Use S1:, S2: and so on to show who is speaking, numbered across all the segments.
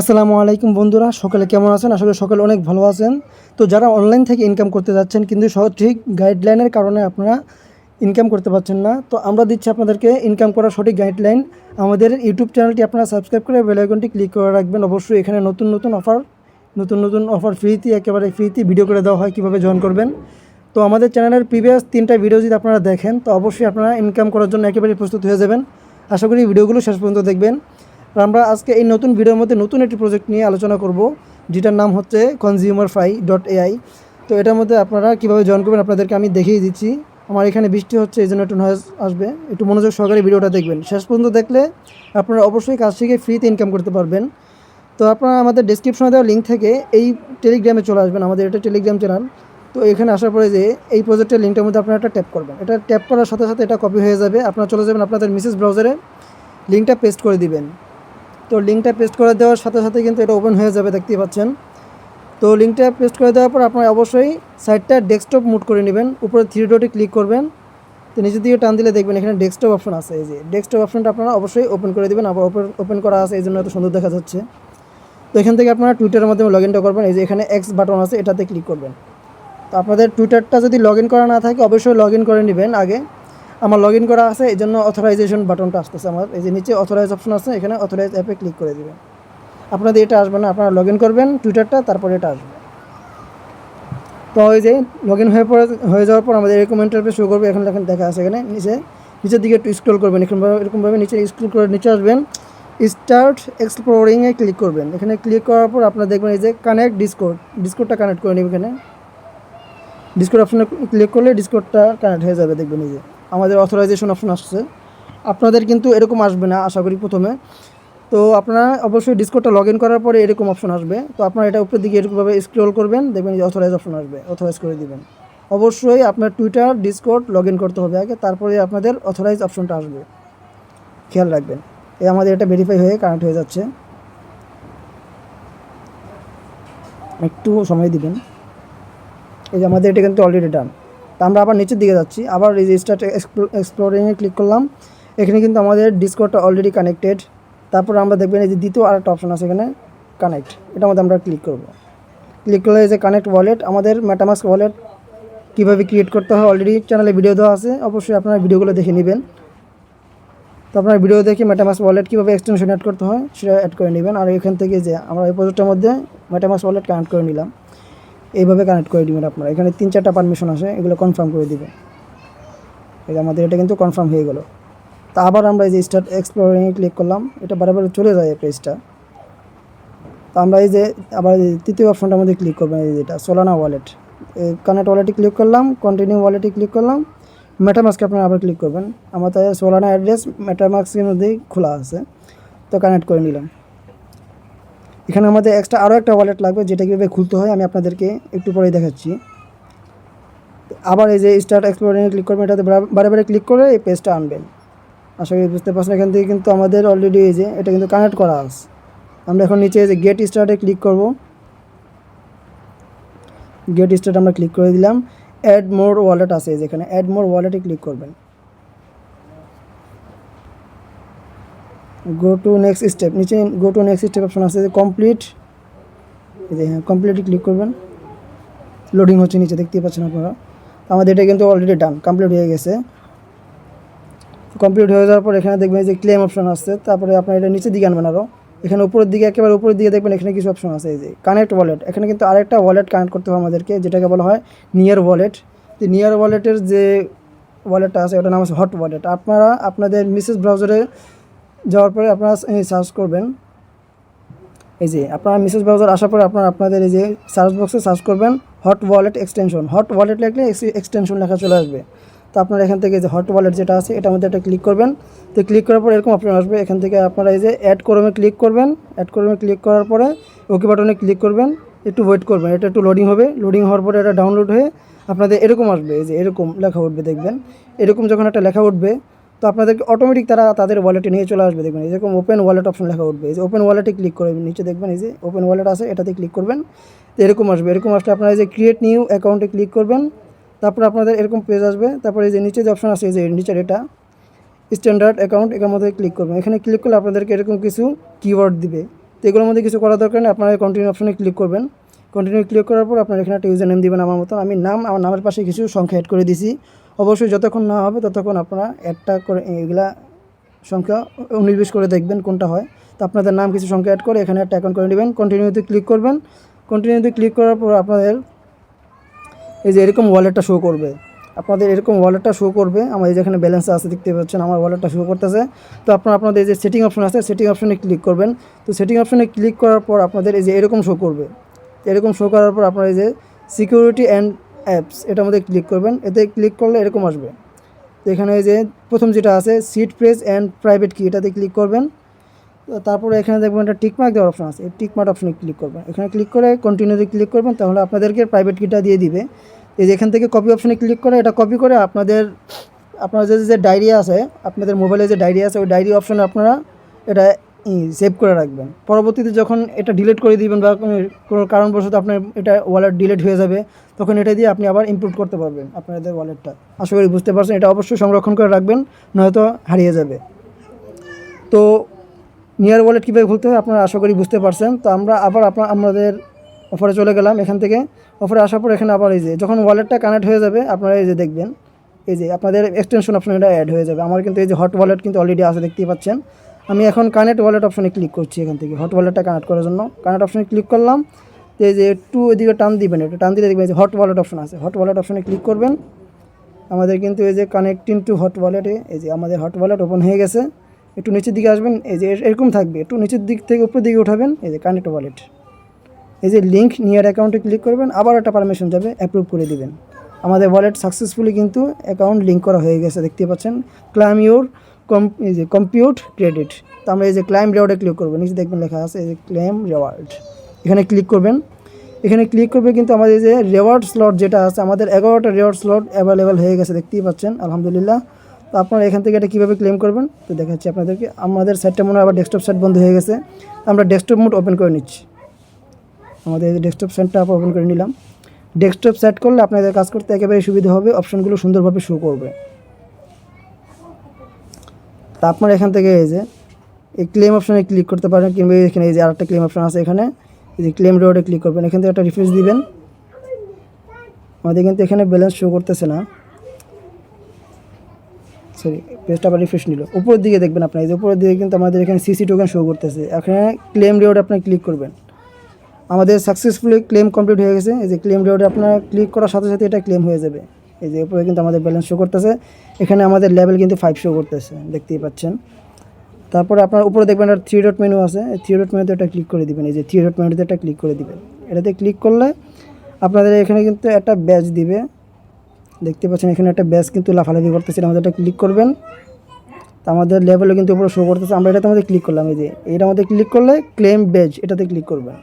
S1: আসসালামু আলাইকুম বন্ধুরা, সকালে কেমন আছেন? আসলে সকালে অনেক ভালো আছেন। তো যারা অনলাইন থেকে ইনকাম করতে যাচ্ছেন, কিন্তু সঠিক গাইডলাইনের কারণে আপনারা ইনকাম করতে পারছেন না, তো আমরা দিচ্ছি আপনাদেরকে ইনকাম করার সঠিক গাইডলাইন আমাদের ইউটিউব চ্যানেলটি আপনারা সাবস্ক্রাইব করে বেল আইকনটি ক্লিক করে রাখবেন। অবশ্যই এখানে নতুন নতুন অফার নতুন নতুন অফার ফ্রিতে একেবারে ফ্রিতে ভিডিও করে দেওয়া হয় কীভাবে জয়েন করবেন। তো আমাদের চ্যানেলের প্রিভিয়াস তিনটা ভিডিও যদি আপনারা দেখেন, তো অবশ্যই আপনারা ইনকাম করার জন্য একেবারে প্রস্তুত হয়ে যাবেন। আশা করি ভিডিওগুলো শেষ পর্যন্ত দেখবেন। আমরা আজকে এই নতুন ভিডিওর মধ্যে নতুন একটি প্রজেক্ট নিয়ে আলোচনা করব, যেটার নাম হচ্ছে কনজিউমার ফাই ডট এআই তো এটার মধ্যে আপনারা কীভাবে জয়েন করবেন আপনাদেরকে আমি দেখিয়ে দিচ্ছি। আমার এখানে বৃষ্টি হচ্ছে, এই জন্য একটু নয়েজ আসবে। একটু মনোযোগ সহকারে ভিডিওটা দেখবেন। শেষ পর্যন্ত দেখলে আপনারা অবশ্যই কাজ শিখে ফ্রিতে ইনকাম করতে পারবেন। তো আপনারা আমাদের ডিসক্রিপশনে দেওয়া লিঙ্ক থেকে এই টেলিগ্রামে চলে আসবেন, আমাদের এটা টেলিগ্রাম চ্যানেল তো এখানে আসার পরে যে এই প্রজেক্টের লিঙ্কটার মধ্যে আপনারা একটা ট্যাপ করবেন। এটা ট্যাপ করার সাথে সাথে এটা কপি হয়ে যাবে। আপনারা চলে যাবেন আপনাদের মিসেস ব্রাউজারে লিঙ্কটা পেস্ট করে দিবেন। তো লিঙ্কটা পেস্ট করে দেওয়ার সাথে সাথে কিন্তু এটা ওপেন হয়ে যাবে, দেখতেই পাচ্ছেন। তো লিঙ্কটা পেস্ট করে দেওয়ার পর আপনারা অবশ্যই সাইটটা ডেস্কটপ মুড করে নেবেন, উপরে থ্রি ডটে ক্লিক করবেন। তো নিচের দিকে টান দিলে দেখবেন এখানে ডেস্কটপ অপশন আছে, এই যে ডেস্কটপ অপশনটা আপনারা অবশ্যই ওপেন করে দেবেন, আবার ওপেন ওপেন করা আছে, এই জন্য এত সুন্দর দেখা যাচ্ছে। তো এখান থেকে আপনারা টুইটারের মাধ্যমে লগ ইনটা করবেন, এই যে এখানে এক্স বাটন আছে, এটাতে ক্লিক করবেন। তো আপনাদের টুইটারটা যদি লগ ইন করা না থাকে, অবশ্যই লগ ইন করে নেবেন আগে। আমার লগ ইন করা আছে এই জন্য অথরাইজেশন বাটনটা আসতেছে আমার। এই যে নিচে অথরাইজ অপশন আছে, এখানে অথরাইজ অ্যাপে ক্লিক করে দেবেন। আপনাদের এটা আসবে না, আপনারা লগ ইন করবেন টুইটারটা তারপরে এটা আসবে। তো ওই যে লগ ইন হয়ে পরে হয়ে যাওয়ার পর আমাদের এরকম ইন্টারফেস শুরু করবে, এখন এখন দেখা আছে এখানে, নিচে, নিচের দিকে একটু স্ক্রল করবেন, এরকমভাবে এরকমভাবে নিচে স্ক্রল করে নিচে আসবেন স্টার্ট এক্সপ্লোরিংয়ে ক্লিক করবেন। এখানে ক্লিক করার পর আপনারা দেখবেন এই যে কানেক্ট ডিসকোড ডিসকোডটা কানেক্ট করে নেবেন এখানে। ডিসকোড অপশনে ক্লিক করলে ডিসকোডটা কানেক্ট হয়ে যাবে, দেখবেন এই যে। আমাদের অথরাইজেশন অপশন আসছে। আপনাদের কিন্তু এরকম আসবে না, আশা করি প্রথমে। তো আপনারা অবশ্যই ডিসকোডটা লগ ইন করার পরে এরকম অপশন আসবে। তো আপনারা এটা উপরের দিকে এরকমভাবে স্ক্রল করবেন, দেখবেন যে অথরাইজ অপশন আসবে অথরাইজ করে দিবেন। অবশ্যই আপনার টুইটার ডিসকোড লগ ইন করতে হবে আগে, তারপরে আপনাদের অথরাইজ অপশনটা আসবে। খেয়াল রাখবেন। এই আমাদের এটা ভেরিফাই হয়ে কানেক্ট হয়ে যাচ্ছে। একটু সময় দিবেন। এই যে আমাদের এটা কিন্তু অলরেডি ডান আমরা আবার নিচের দিকে যাচ্ছি। আবার স্টার্ট এক্সপ্লোরিংয়ে ক্লিক করলাম। এখানে কিন্তু আমাদের ডিসকোডটা অলরেডি কানেক্টেড তারপর আমরা দেখবেন এই যে দ্বিতীয় আর একটা অপশন আছে এখানে কানেক্ট এটার মধ্যে আমরা ক্লিক করব। ক্লিক করলে যে কানেক্ট ওয়ালেট আমাদের মেটামাস্ক ওয়ালেট কীভাবে ক্রিয়েট করতে হয় অলরেডি চ্যানেলে ভিডিও দেওয়া আছে। অবশ্যই আপনারা ভিডিওগুলো দেখে নেবেন। তো আপনার ভিডিও দেখে ম্যাটামাস ওয়ালেট কীভাবে এক্সটেনশন অ্যাড করতে হয়, সেটা অ্যাড করে নেবেন। আর এখান থেকে যে আমরা এই প্রজেক্টের মধ্যে ম্যাটামাস ওয়ালেট কানেক্ট করে নিলাম। এইভাবে কানেক্ট করে দিবেন আপনারা। এখানে তিন চারটা পারমিশন আসে, এগুলো কনফার্ম করে দিবেন এই আমাদের এটা কিন্তু কনফার্ম হয়ে গেল। তা আবার আমরা এই যে স্টার্ট এক্সপ্লোরিংয়ে ক্লিক করলাম, এটা বারে চলে যায় এই পেজটা তো আমরা এই যে, আবার তৃতীয় অপশনটার মধ্যে ক্লিক করবেন, এই যেটা সোলানা ওয়ালেট কানেক্ট ওয়ালেটে ক্লিক করলাম কন্টিনিউ ওয়ালেটে ক্লিক করলাম মেটামাস্কে আপনারা আবার ক্লিক করবেন। আমার তাই সোলানা অ্যাড্রেস মেটামাস্কের মধ্যেই খোলা আছে। তো কানেক্ট করে নিলাম। এখানে আমাদের এক্সট্রা আরও একটা ওয়ালেট লাগবে, যেটা কীভাবে খুলতে হয় আমি আপনাদেরকে একটু পরেই দেখাচ্ছি। আবার এই যে স্টার্ট এক্সপ্লোরিংয়ে ক্লিক করবেন, এটাতে বারে বারে ক্লিক করে এই পেজটা আনবেন। আশা করি বুঝতে পারছেন, এখান থেকে কিন্তু আমাদের অলরেডি এই যে, এটা কিন্তু কানেক্ট করা আছে। আমরা এখন নিচে যে গেট স্টার্টে ক্লিক করব। গেট স্টার্ট আমরা ক্লিক করে দিলাম। অ্যাড মোর ওয়ালেট আছে যেখানে অ্যাড মোর ওয়ালেটে ক্লিক করবেন। গো টু নেক্সট স্টেপ নিচে go to next step option আছে, যে কমপ্লিট হ্যাঁ কমপ্লিটে ক্লিক করবেন। লোডিং হচ্ছে নিচে, দেখতেই পাচ্ছেন আপনারা। আমাদের এটা কিন্তু অলরেডি ডান কমপ্লিট হয়ে গেছে। কমপ্লিট হয়ে যাওয়ার পর এখানে দেখবেন যে ক্লেম অপশন আসছে তারপরে আপনার এটা নিচের দিকে আনবেন আরও এখানে উপরের দিকে, একেবারে উপরের দিকে দেখবেন এখানে কিছু অপশন আছে, এই যে কানেক্ট ওয়ালেট এখানে কিন্তু আরেকটা ওয়ালেট কানেক্ট করতে হবে আমাদেরকে, যেটাকে বলা হয় নিয়ার ওয়ালেট তো নিয়ার ওয়ালেটের যে ওয়ালেটটা আছে, ওটার নাম আছে হট ওয়ালেট আপনারা আপনাদের মিসেস ব্রাউজারে যাওয়ার পরে আপনারা সার্চ করবেন। এই যে আপনারা মিসেস ব্রাউজার আসার পরে আপনারা আপনাদের এই যে সার্চ বক্সে সার্চ করবেন hot wallet extension hot wallet লিখলে এক্সটেনশন লেখা চলে আসবে। তো আপনারা এখান থেকে যে হট ওয়ালেট যেটা আছে, এটার মধ্যে একটা ক্লিক করবেন। তো ক্লিক করার পর এরকম অপশন আসবে। এখান থেকে আপনারা এই যে অ্যাড করমে ক্লিক করবেন। অ্যাড করমে ক্লিক করার পরে ওকে বাটনে ক্লিক করবেন। একটু ওয়েট করবেন। এটা একটু লোডিং হবে। লোডিং হওয়ার পরে এটা ডাউনলোড হয়ে আপনাদের এরকম আসবে। এই যে এরকম লেখা উঠবে, দেখবেন। এরকম যখন একটা লেখা উঠবে তো আপনাদেরকে অটোমেটিক তারা তাদের ওয়ালেটে নিয়ে চলে আসবে, দেখবেন। যেরকম ওপেন ওয়ালেট অপশন লেখা উঠবে। এই যে ওপেন ওয়ালেটে ক্লিক করবেন নিচে দেখবেন, এই যে ওপেন ওয়ালেট আছে, এটাতে ক্লিক করবেন। তো এরকম আসবে। এরকম আসলে আপনারা এই যে ক্রিয়েট নিউ অ্যাকাউন্টে ক্লিক করবেন। তারপর আপনাদের এরকম পেজ আসবে। তারপরে এই যে নিচে যে অপশন আছে, এই যে নিচের এটা স্ট্যান্ডার্ড অ্যাকাউন্ট এটার মধ্যে ক্লিক করবেন। এখানে ক্লিক করলে আপনাদেরকে এরকম কিছু কিওয়ার্ড দিবে। তো এগুলোর মধ্যে কিছু করার দরকার নেই, আপনারা কন্টিনিউ অপশনে ক্লিক করবেন। কন্টিনিউ ক্লিক করার পর আপনার এখানে একটা ইউজার নেম দিবেন আমার মতো আমি নাম, আমার নামের পাশে কিছু সংখ্যা অ্যাড করে দিছি। অবশ্যই যতক্ষণ না হবে ততক্ষণ আপনারা একটা করে এগুলা সংখ্যা উনিশ করে দেখবেন কোনটা হয়। তো আপনাদের নাম কিছু সংখ্যা অ্যাড করে এখানে একটা অ্যাকাউন্ট করে নেবেন। কন্টিনিউতে ক্লিক করবেন। কন্টিনিউতে ক্লিক করার পর আপনাদের এই যে এরকম ওয়ালেটটা শো করবে। আপনাদের এরকম ওয়ালেটটা শো করবে। আমাদের যেখানে ব্যালেন্স আছে, দেখতে পাচ্ছেন আমার ওয়ালেটটা শো করতেছে। তো আপনার আপনাদের যে সেটিং অপশন আছে সেটিং অপশনে ক্লিক করবেন। তো সেটিং অপশনে ক্লিক করার পর আপনাদের এই যে এরকম শো করবে। এরকম শো করার পর আপনারা এই যে সিকিউরিটি অ্যান্ড অ্যাপস এটার মধ্যে ক্লিক করবেন, এতে ক্লিক করলে এরকম আসবে। তো এখানে যে প্রথম যেটা আছে সিট প্রেস অ্যান্ড প্রাইভেট কি এটাতে ক্লিক করবেন। তারপরে এখানে দেখবেন একটা টিকমার্ক দেওয়ার অপশন আছে, এই টিকমার্ক অপশনে ক্লিক করবেন। এখানে ক্লিক করে কন্টিনিউতে ক্লিক করবেন, তাহলে আপনাদেরকে প্রাইভেট কিটা দিয়ে দিবে। এই যে এখান থেকে কপি অপশনে ক্লিক করে, এটা কপি করে আপনাদের আপনার যে যে ডায়েরি আছে, আপনাদের মোবাইলে যে ডায়েরি আছে, ওই ডায়েরি অপশনে আপনারা এটা সেভ করে রাখবেন। পরবর্তীতে যখন এটা ডিলিট করে দিবেন বা কোনো- কারণবশত আপনার এটা ওয়ালেট ডিলিট হয়ে যাবে, তখন এটা দিয়ে আপনি আবার ইমপ্রুভ করতে পারবেন আপনাদের ওয়ালেটটা আশা করি বুঝতে পারছেন, এটা অবশ্যই সংরক্ষণ করে রাখবেন, নয়তো হারিয়ে যাবে। তো নিয়ার ওয়ালেট কীভাবে খুলতে হয় আপনারা আশা করি বুঝতে পারছেন। তো আমরা আবার আপনার আমাদের অফারে চলে গেলাম এখান থেকে। অফারে আসার পর এখানে আবার এই যে, যখন ওয়ালেটটা কানেক্ট হয়ে যাবে, আপনারা এই যে দেখবেন, এই যে আপনাদের এক্সটেনশন অপশন এটা অ্যাড হয়ে যাবে। আমার কিন্তু এই যে হট ওয়ালেট কিন্তু অলরেডি আছে, দেখতেই পাচ্ছেন। আমি এখন কানেক্ট ওয়ালেট অপশনে ক্লিক করছি এখান থেকে। হট ওয়ালেটটা কানেক্ট করার জন্য। কানেক্ট অপশনে ক্লিক করলাম। তো এই যে একটু এদিকে টান দিবেন এটা টান দিলে দেখবেন যে হট ওয়ালেট অপশন আছে। হট ওয়ালেট অপশনে ক্লিক করবেন। আমাদের কিন্তু এই যে কানেক্টিং টু হট ওয়ালেটে এই যে আমাদের হট ওয়ালেট ওপেন হয়ে গেছে। একটু নিচের দিকে আসবেন। এই যে এরকম থাকবে। একটু নিচের দিক থেকে উপরের দিকে উঠাবেন। এই যে কানেক্ট ওয়ালেট এই যে লিঙ্ক নিয়ার অ্যাকাউন্টে ক্লিক করবেন। আবার একটা পারমিশন যাবে অ্যাপ্রুভ করে দিবেন। আমাদের ওয়ালেট সাকসেসফুলি কিন্তু অ্যাকাউন্ট লিঙ্ক করা হয়ে গেছে, দেখতে পাচ্ছেন। ক্লাইম ইউর কম যে কম্পিউট ক্রেডিট তো আমরা এই যে ক্লাইম রেওয়ার্ডে ক্লিক করব, নিচে দেখবেন লেখা আছে এই যে ক্লেম রেওয়ার্ড এখানে ক্লিক করবেন। এখানে ক্লিক করবে কিন্তু আমাদের যে রেওয়ার্ড স্লট যেটা আছে, আমাদের এগারোটা রেওয়ার্ড স্লট অ্যাভেলেবেল হয়ে গেছে, দেখতেই পাচ্ছেন, আলহামদুলিল্লাহ। তো আপনারা এখান থেকে এটা কীভাবে ক্লেম করবেন, তো দেখাচ্ছি আপনাদেরকে। আমাদের সাইটটা মনে হয় আবার ডেস্কটপ সাইট বন্ধ হয়ে গেছে। আমরা ডেস্কটপ মোড ওপেন করে নিচ্ছি। আমাদের ডেস্কটপ সেটটা ওপেন করে নিলাম। ডেস্কটপ সেট করলে আপনাদের কাজ করতে একেবারে সুবিধা হবে অপশনগুলো সুন্দরভাবে শো করবে। তা আপনারা এখান থেকে এই যে, এই ক্লেম অপশানে ক্লিক করতে পারেন, কিংবা এখানে এই যে আরেকটা ক্লেম অপশন আছে এখানে, এই যে ক্লেম রিওয়ার্ডে ক্লিক করবেন। এখান থেকে একটা রিফ্রেশ দিবেন। আমাদের কিন্তু এখানে ব্যালেন্স শো করতেছে না। সরি পেজটা আবার রিফ্রেশ নিল। উপরের দিকে দেখবেন আপনার, এই যে উপরের দিকে কিন্তু আমাদের এখানে সিসি টোকেন শো করতেছে। এখানে ক্লেম রিওয়ার্ড আপনি ক্লিক করবেন। আমাদের সাকসেসফুলি ক্লেম কমপ্লিট হয়ে গেছে। এই যে ক্লেম রিওয়ার্ডে আপনার ক্লিক করার সাথে সাথে এটা ক্লেম হয়ে যাবে। এই যে উপরে কিন্তু আমাদের ব্যালেন্স শো করতেছে। এখানে আমাদের লেভেল কিন্তু ফাইভ শো করতেছে, দেখতেই পাচ্ছেন। তারপরে আপনার উপরে দেখবেন একটা থ্রি ডট মেনু আছে। এই থ্রি ডট মেনুতে এটা ক্লিক করে দিবেন, এই যে থ্রি ডট মেনুতে একটা ক্লিক করে দিবেন। এটাতে ক্লিক করলে আপনাদের এখানে কিন্তু একটা ব্যাচ দিবে। দেখতে পাচ্ছেন এখানে একটা ব্যাচ কিন্তু লাফালাফি করতেছে, আমাদের একটা ক্লিক করবেন। তো আমাদের লেভেলে কিন্তু উপরে শো করতেছে। আমরা এটাতে আমাদের ক্লিক করলাম, এই যে এটা আমাদের ক্লিক করলে ক্লেম ব্যাচ এটাতে ক্লিক করবেন।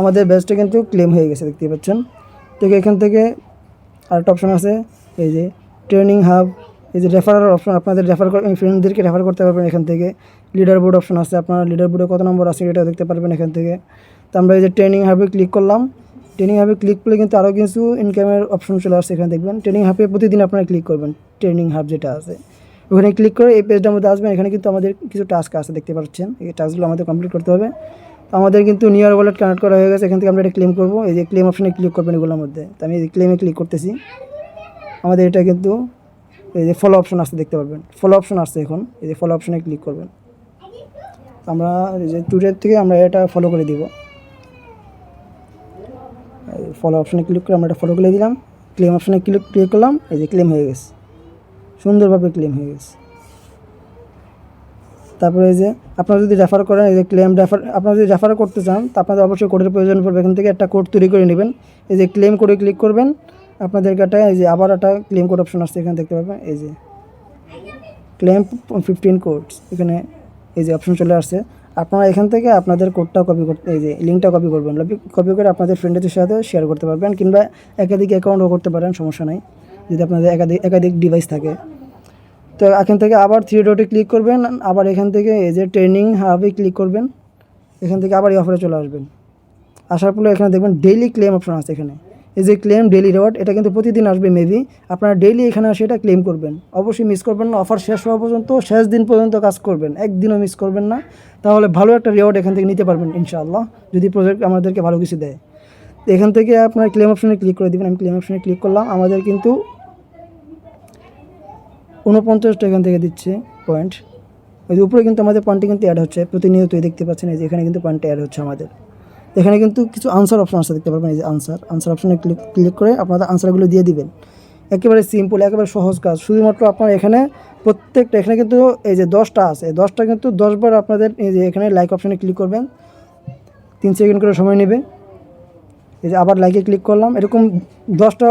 S1: আমাদের ব্যাচটা কিন্তু ক্লেম হয়ে গেছে দেখতে পাচ্ছেন। তো এখান থেকে আরেকটা অপশন আছে, এই যে ট্রেনিং হাব এই যে রেফারাল অপশন আপনাদের রেফার ফ্রেন্ডদেরকে রেফার করতে পারবেন এখান থেকে। লিডার বোর্ড অপশন আছে আপনার লিডার বোর্ডে কত নম্বর আছে এটা দেখতে পারবেন এখান থেকে। তো আমরা এই যে ট্রেনিং হাবে ক্লিক করলাম। ট্রেনিং হাবে ক্লিক করলে কিন্তু আরও কিছু ইনকামের অপশন চলে আসছে এখানে দেখবেন। ট্রেনিং হাবে প্রতিদিন আপনারা ক্লিক করবেন ট্রেনিং হাব যেটা আছে। ওখানে ক্লিক করে এই পেজটার মধ্যে আসবেন, এখানে কিন্তু আমাদের কিছু টাস্ক আছে, দেখতে পাচ্ছেন। এই টাস্কগুলো আমাদের কমপ্লিট করতে হবে। তো আমাদের কিন্তু নিয়ার ওয়ালেট কানেক্ট করা হয়ে গেছে, এখান থেকে আমরা এটা ক্লেম করব। এই যে ক্লেম অপশনে ক্লিক করবেন এগুলোর মধ্যে। তো আমি এই ক্লেমে ক্লিক করতেছি। আমাদের এটা কিন্তু এই যে ফলো অপশন আসতে দেখতে পারবেন। ফলো অপশন আসছে এখন। এই যে ফলো অপশনে ক্লিক করবেন। আমরা এই যে টুডের থেকে আমরা এটা ফলো করে দিব। ফলো অপশনে ক্লিক করে আমরা এটা ফলো করে দিলাম। ক্লেম অপশনে ক্লিক ক্লিক করলাম। এই যে ক্লেম হয়ে গেছে। সুন্দরভাবে ক্লেম হয়ে গেছে। তারপরে এই যে আপনারা যদি রেফার করেন, এই যে ক্লেম রেফার আপনারা যদি রেফার করতে চান, তা আপনাদের অবশ্যই কোডের প্রয়োজন পড়বে। এখান থেকে একটা কোড তৈরি করে নেবেন। এই যে ক্লেম কোডে ক্লিক করবেন আপনাদের একটা, এই যে আবার একটা ক্লেম কোড অপশন আসছে, এখানে দেখতে পাবেন। এই যে ক্লেম ফিফটিন কোডস এখানে এই যে অপশন চলে আসছে। আপনারা এখান থেকে আপনাদের কোডটা কপি করতে, এই যে লিঙ্কটা কপি করবেন। কপি করে আপনাদের ফ্রেন্ডদের সাথে শেয়ার করতে পারবেন, কিংবা একাধিক অ্যাকাউন্টও করতে পারেন, সমস্যা নাই। যদি আপনাদের একাধিক একাধিক ডিভাইস থাকে। তো এখান থেকে আবার থ্রি ডটে ক্লিক করবেন, আবার এখান থেকে এই যে ট্রেনিং হাবে ক্লিক করবেন, এখান থেকে আবার এই অফারে চলে আসবেন। আসার পরে এখানে দেখবেন ডেইলি ক্লেম অপশন আছে এখানে। এই যে ক্লেম ডেলি রিওয়ার্ড এটা কিন্তু প্রতিদিন আসবে মেবি আপনারা ডেইলি এখানে আসে এটা ক্লেম করবেন। অবশ্যই মিস করবেন না অফার শেষ হওয়া পর্যন্ত, শেষ দিন পর্যন্ত কাজ করবেন। একদিনও মিস করবেন না। তাহলে ভালো একটা রেওয়ার্ড এখান থেকে নিতে পারবেন ইনশাআল্লাহ, যদি প্রজেক্ট আমাদেরকে ভালো কিছু দেয়। এখান থেকে আপনার ক্লেম অপশনে ক্লিক করে দেবেন। আমি ক্লেম অপশনে ক্লিক করলাম। আমাদের কিন্তু উনপঞ্চাশটা এখান থেকে দিচ্ছে পয়েন্ট ওই যে উপরে কিন্তু আমাদের পয়েন্টটি কিন্তু অ্যাড হচ্ছে, প্রতিনিয়তই দেখতে পাচ্ছেন এই যে এখানে কিন্তু পয়েন্টটা অ্যাড হচ্ছে আমাদের। এখানে কিন্তু কিছু আনসার অপশন আছে, দেখতে পারবেন এই যে আনসার আনসার অপশনে ক্লিক ক্লিক করে আপনাদের আনসারগুলো দিয়ে দিবেন। একেবারে সিম্পল একেবারে সহজ কাজ। শুধুমাত্র আপনার এখানে প্রত্যেকটা, এখানে কিন্তু এই যে দশটা আছে দশটা কিন্তু দশবার আপনাদের এই যে এখানে লাইক অপশনে ক্লিক করবেন। তিন সেকেন্ড করে সময় নেবে। এই যে আবার লাইকে ক্লিক করলাম। এরকম দশটা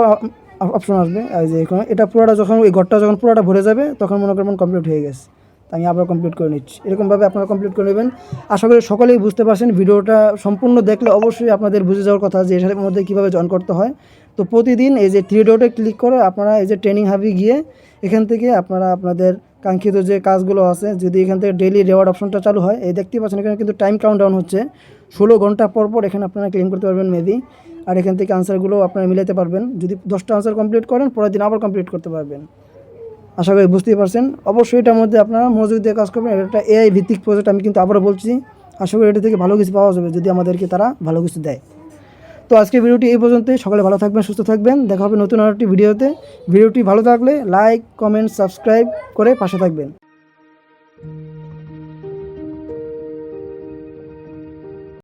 S1: অপশন আসবে। এই যে এখানে এটা পুরোটা যখন ওই ঘরটা যখন পুরোটা ভরে যাবে, তখন মনে করবেন কমপ্লিট হয়ে গেছে। আমি আবার কমপ্লিট করে নিচ্ছি। এরকমভাবে আপনারা কমপ্লিট করে নেবেন। আশা করি সকলেই বুঝতে পারছেন, ভিডিওটা সম্পূর্ণ দেখলে অবশ্যই আপনাদের বুঝে যাওয়ার কথা যে এটার মধ্যে কীভাবে জয়েন করতে হয়। তো প্রতিদিন এই যে থ্রি ডটে ক্লিক করে আপনারা এই যে ট্রেনিং হাবি গিয়ে এখান থেকে আপনারা আপনাদের কাঙ্ক্ষিত যে কাজগুলো আছে, যদি এখান থেকে ডেইলি রেওয়ার্ড অপশনটা চালু হয়, এই দেখতেই পাচ্ছেন এখানে কিন্তু টাইম কাউন্ট ডাউন হচ্ছে। ষোলো ঘণ্টা পর পর এখানে আপনারা ক্লেম করতে পারবেন মেবি আর এখান থেকে আনসারগুলো আপনারা মিলাতে পারবেন। যদি দশটা আনসার কমপ্লিট করেন, পরের দিন আবার কমপ্লিট করতে পারবেন। আশা করি বুঝতেই পারছেন। অবশ্যই এটার মধ্যে আপনারা মজুরি দিয়ে কাজ করবেন। এটা একটা এআই ভিত্তিক প্রজেক্ট আমি কিন্তু আবারও বলছি। আশা করি এটা থেকে ভালো কিছু পাওয়া যাবে যদি আমাদেরকে তারা ভালো কিছু দেয়। তো আজকে ভিডিওটি এই পর্যন্তই। সকালে ভালো থাকবেন, সুস্থ থাকবেন। দেখা হবে নতুন আরেকটি ভিডিওতে। ভিডিওটি ভালো থাকলে লাইক কমেন্ট সাবস্ক্রাইব করে পাশে থাকবেন।